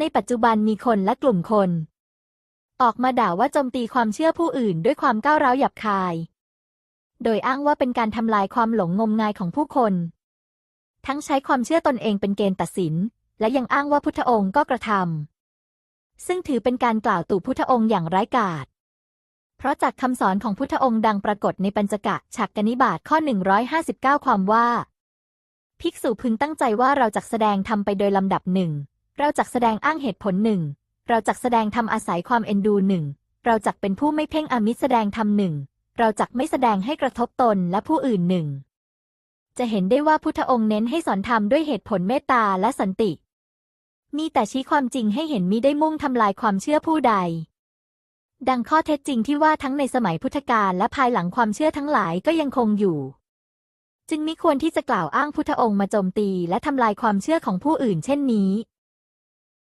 ในปัจจุบันมีคนและกลุ่มคน ออกมาด่าว่าโจมตีความเชื่อผู้อื่นด้วยความก้าวร้าวหยาบคาย โดยอ้างว่าเป็นการทำลายความหลงงมงายของผู้คน ทั้งใช้ความเชื่อตนเองเป็นเกณฑ์ตัดสิน และยังอ้างว่าพุทธองค์ก็กระทำซึ่งถือเป็นการกล่าวตู่พุทธองค์อย่างไร้กาศเพราะจากคำสอนของพุทธองค์ดังปรากฏในปัญจกะฉักกนิบาตข้อ 159 ความว่า ภิกษุพึงตั้งใจว่าเราจักแสดงทำไปโดยลำดับหนึ่ง เราจักแสดงอ้างเหตุผลหนึ่ง เราจักแสดงทำอาศัยความเอ็นดูหนึ่ง เราจักเป็นผู้ไม่เพ่งอามิตรแสดงธรรมหนึ่ง เราจักไม่แสดงให้กระทบตนและผู้อื่นหนึ่ง จะเห็นได้ว่าพุทธองค์เน้นให้สอนธรรมด้วยเหตุผลเมตตาและสันติ มีแต่ชี้ความจริงให้เห็นมิได้มุ่งทำลายความเชื่อผู้ใด ดังข้อเท็จจริงที่ว่าทั้งในสมัยพุทธกาลและภายหลังความเชื่อทั้งหลายก็ยังคงอยู่จึงมิควรที่จะกล่าวอ้างพุทธองค์มาโจมตีและทำลายความเชื่อของผู้อื่นเช่นนี้